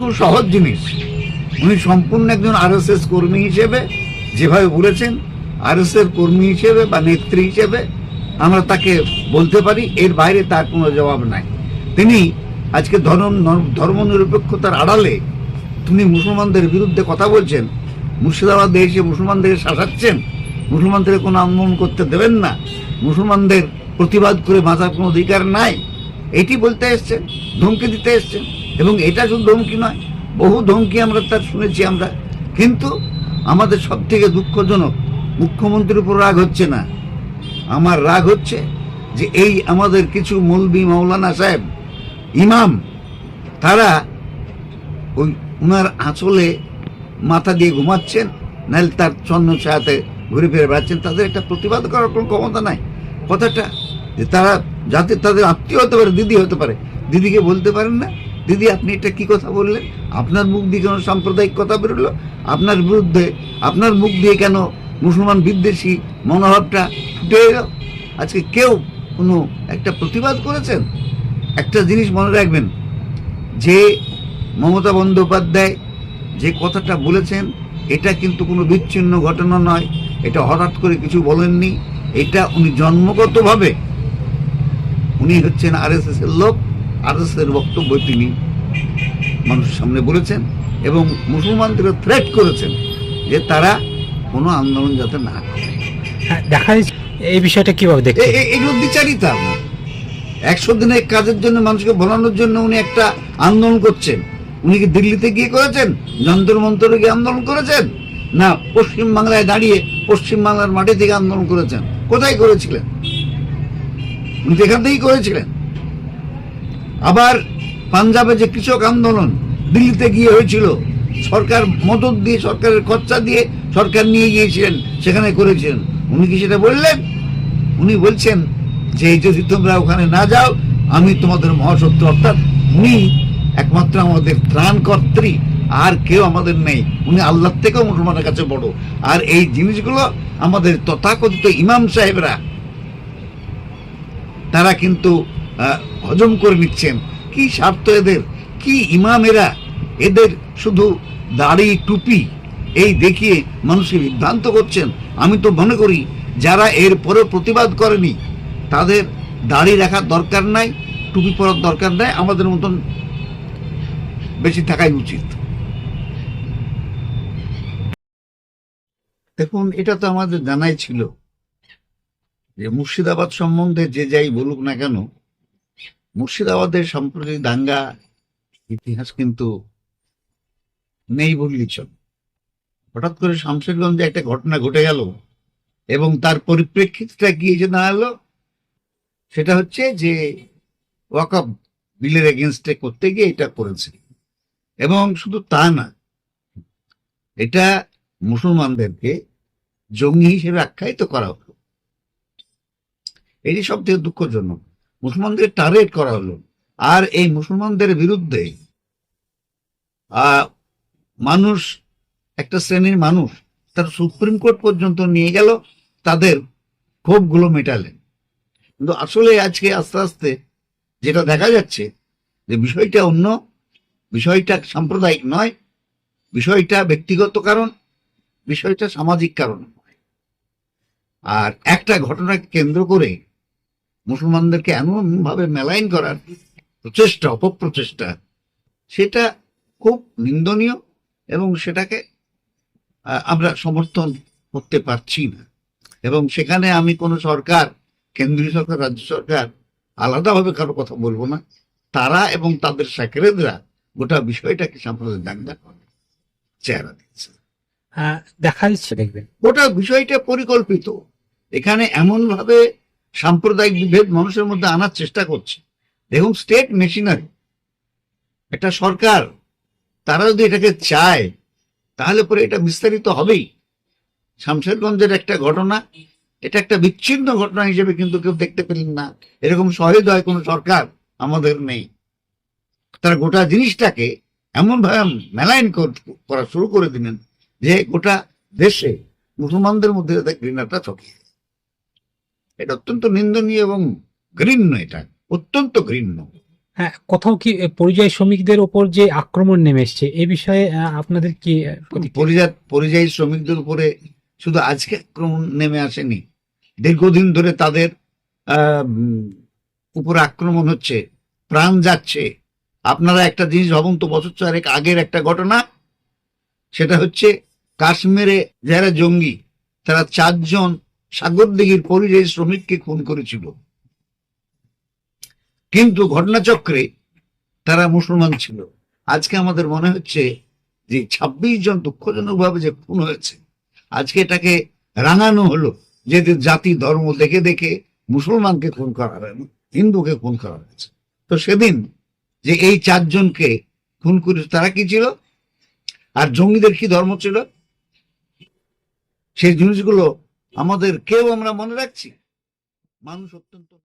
সহজ জিনিস। উনি সম্পূর্ণ একজন আরএসএস কর্মী হিসেবে যেভাবে বলেছেন, আরএসএস কর্মী হিসেবে বা নেত্রী হিসেবে আমরা তাকে বলতে পারি, এর বাইরে তার কোনো জবাব নাই। তিনি আজকে ধর্ম ধর্ম নিরপেক্ষতার আড়ালে তিনি মুসলমানদের বিরুদ্ধে কথা বলছেন, মুর্শিদাবাদে এসে মুসলমানদেরকে শাসাচ্ছেন, মুসলমানদের কোনো আন্দোলন করতে দেবেন না, মুসলমানদের প্রতিবাদ করে বাঁচার কোনো অধিকার নাই। এটি বলতে এসছেন ধমকি দিতে এসছেন এবং এটা শুধু ধমকি নয়, বহু ধমকি আমরা তার শুনেছি আমরা। কিন্তু আমাদের সব থেকে দুঃখজনক, মুখ্যমন্ত্রীর উপর রাগ হচ্ছে না। আমার রাগ হচ্ছে যে এই আমাদের কিছু মৌলবি মাওলানা সাহেব, ইমাম, তারা ওই উনার আঁচলে মাথা দিয়ে ঘুমাচ্ছেন, নাহলে তার চন্ন ছায়াতে ঘুরে ফিরে বেড়াচ্ছেন। তাদের একটা প্রতিবাদ করার কোনো ক্ষমতা নাই। কথাটা যে তারা যাতে তাদের আত্মীয় হতে পারে, দিদি হতে পারে। দিদিকে বলতে পারেন না। দিদি, আপনি এটা কি কথা বললেন? আপনার মুখ দিয়ে কেন সাম্প্রদায়িক কথা বেরোলো? আপনার বিরুদ্ধে, আপনার মুখ দিয়ে কেন মুসলমান বিদ্বেষী মনোভাবটা ফুটে এলো? আজকে কেউ কোনো একটা প্রতিবাদ করেছেন? একটা জিনিস মনে রাখবেন, যে মমতা বন্দ্যোপাধ্যায় যে কথাটা বলেছেন, এটা কিন্তু কোনো বিচ্ছিন্ন ঘটনা নয়। এটা হঠাৎ করে কিছু বলেননি। এটা উনি জন্মগতভাবে উনি হচ্ছেন আরএসএস এর লোক। আরএসএস এর বক্তব্য তিনি মানুষের সামনে বলেছেন এবং মুসলমানদের থ্রেট করেছেন যে তারা কোনো আন্দোলন যাতে না করে। হ্যাঁ, দেখা এই বিষয়টা কীভাবে এ- এগুলো বিচারিতা একশো দিনের কাজের জন্য মানুষকে ভোলানোর জন্য উনি একটা আন্দোলন করছেন। উনি কি দিল্লিতে গিয়ে করেছেন? যন্তর মন্তরে গিয়ে আন্দোলন করেছেন? না পশ্চিম বাংলায় দাঁড়িয়ে পশ্চিম বাংলার মাটি থেকে আন্দোলন করেছেন। কোথায় করেছিলেন? উনি তো এখান থেকেই করেছিলেন। আবার পাঞ্জাবে যে কৃষক আন্দোলন দিল্লিতে গিয়ে হয়েছিল, সরকার মদত দিয়ে, সরকারের খরচা দিয়ে সরকার নিয়ে গিয়েছিলেন, সেখানে করেছিলেন। উনি কি সেটা বললেন? উনি বলছেন যে যদি তোমরা ওখানে না যাও, আমি তোমাদের মহাশত্রু, অর্থাৎ উনি একমাত্র আমাদের ত্রাণকর্ত্রী, আর কেউ আমাদের নেই। উনি আল্লাহর থেকেও মুসলমানের কাছে বড়। আর এই জিনিসগুলো আমাদের তথাকথিত ইমাম সাহেবরা তারা কিন্তু হজম করে নিচ্ছেন। কি স্বার্থ এদের? কি ইমাম এরা? এদের শুধু দাড়ি, টুপি, এই দেখিয়ে মানুষকে বিভ্রান্ত করছেন। আমি তো মনে করি, যারা এর পরে প্রতিবাদ করেনি, তাদের দাড়ি রাখার দরকার নাই, টুপি পরার দরকার নাই, আমাদের মতন বেশি থাকাই উচিত। দেখুন, এটা তো আমাদের জানাই ছিল। যে মুর্শিদাবাদ সম্বন্ধে যে যাই বলুক না কেন, মুর্শিদাবাদের সম্প্রতি দাঙ্গা ইতিহাস কিন্তু নেই বললি চল। হঠাৎ করে শামশেরগঞ্জে একটা ঘটনা ঘটে গেল এবং তার পরিপ্রেক্ষিতটা কি না এলো সেটা হচ্ছে যে ওয়াকআপ বিলের এগেনস্টে করতে গিয়ে এটা করেছে। এবং শুধু তা না, এটা মুসলমানদেরকে জঙ্গি হিসেবে আখ্যায়িত করা হলো। এটি সব থেকে দুঃখজনক। মুসলমানদের টার্গেট করা হলো। আর এই মুসলমানদের বিরুদ্ধে মানুষ, একটা শ্রেণির মানুষ, তার সুপ্রিম কোর্ট পর্যন্ত নিয়ে গেল, তাদের ক্ষোভগুলো মেটালেন। কিন্তু আসলে আজকে আস্তে আস্তে যেটা দেখা যাচ্ছে, যে বিষয়টা অন্য, বিষয়টা সাম্প্রদায়িক নয়, বিষয়টা ব্যক্তিগত কারণ, বিষয়টা সামাজিক কারণ আর একটা ঘটনাকে কেন্দ্র করে মুসলমানদেরকে এমন ভাবে মেলাইন করার প্রচেষ্টা অপপ্রচেষ্টা সেটা খুব নিন্দনীয় এবং সেটাকে আমরা সমর্থন করতে পারছি না। এবং সেখানে আমি কোনো সরকার কেন্দ্রীয় সরকার রাজ্য সরকার আলাদাভাবে কারও কথা বলব না। তারা এবং তাদের সাকেরেদরা গোটা বিষয়টাকে সাম্প্রদায়িক দাঙ্গা করে চেহারা দিচ্ছে। হ্যাঁ, দেখা যাচ্ছে দেখবেন। গোটা বিষয়টা পরিকল্পিত। এখানে এমন ভাবে সাম্প্রদায়িক বিভেদ মানুষের মধ্যে আনার চেষ্টা করছে। দেখুন স্টেট মেশিনারি একটা সরকার, তারা যদি এটাকে চায়, তাহলে পরে এটা বিস্তারিত হবেই। শামশেরগঞ্জের একটা ঘটনা, এটা একটা বিচ্ছিন্ন ঘটনা হিসেবে কিন্তু কেউ দেখতে পেলেন না। এরকম সহৃদয় কোনো সরকার আমাদের নেই। তারা গোটা জিনিসটাকে এমন ভাবে মেলাইন করা শুরু করে দিলেন যে গোটা দেশে মুসলমানদের মধ্যে তাদের ঘৃণাটা ছড়িয়ে এটা অত্যন্ত নিন্দনীয় এবং ঘৃণ্য এটা অত্যন্ত ঘৃণ্য হ্যাঁ কোথাও কি পরিযায়ী শ্রমিকদের ওপর যে আক্রমণ নেমে এসছে এ বিষয়ে আপনাদের কি? পরিযায়ী পরিযায়ী শ্রমিকদের উপরে শুধু আজকে আক্রমণ নেমে আসেনি দীর্ঘদিন ধরে তাদের উপরে আক্রমণ হচ্ছে প্রাণ যাচ্ছে আপনারা একটা জিনিস ভাবুন তো বছর চারেক আগের একটা ঘটনা সেটা হচ্ছে কাশ্মীরে যারা জঙ্গি তারা চারজন সাগরদিঘির পরিযায়ী শ্রমিককে খুন করেছিল। কিন্তু ঘটনাচক্রে তারা মুসলমান ছিল। আজকে আমাদের মনে হচ্ছে যে ছাব্বিশ জন দুঃখজনক ভাবে যে খুন হয়েছে, আজকে এটাকে রাঙানো হলো যে জাতি, ধর্ম দেখে দেখে মুসলমানকে খুন করা হয়, হিন্দুকে খুন করা হয়েছে। তো সেদিন যে এই চারজনকে খুন করে তারা কি ছিল? আর জঙ্গিদের কি ধর্ম ছিল? সেই জিনিসগুলো আমাদের কেউ আমরা মনে রাখছি? মানুষ অত্যন্ত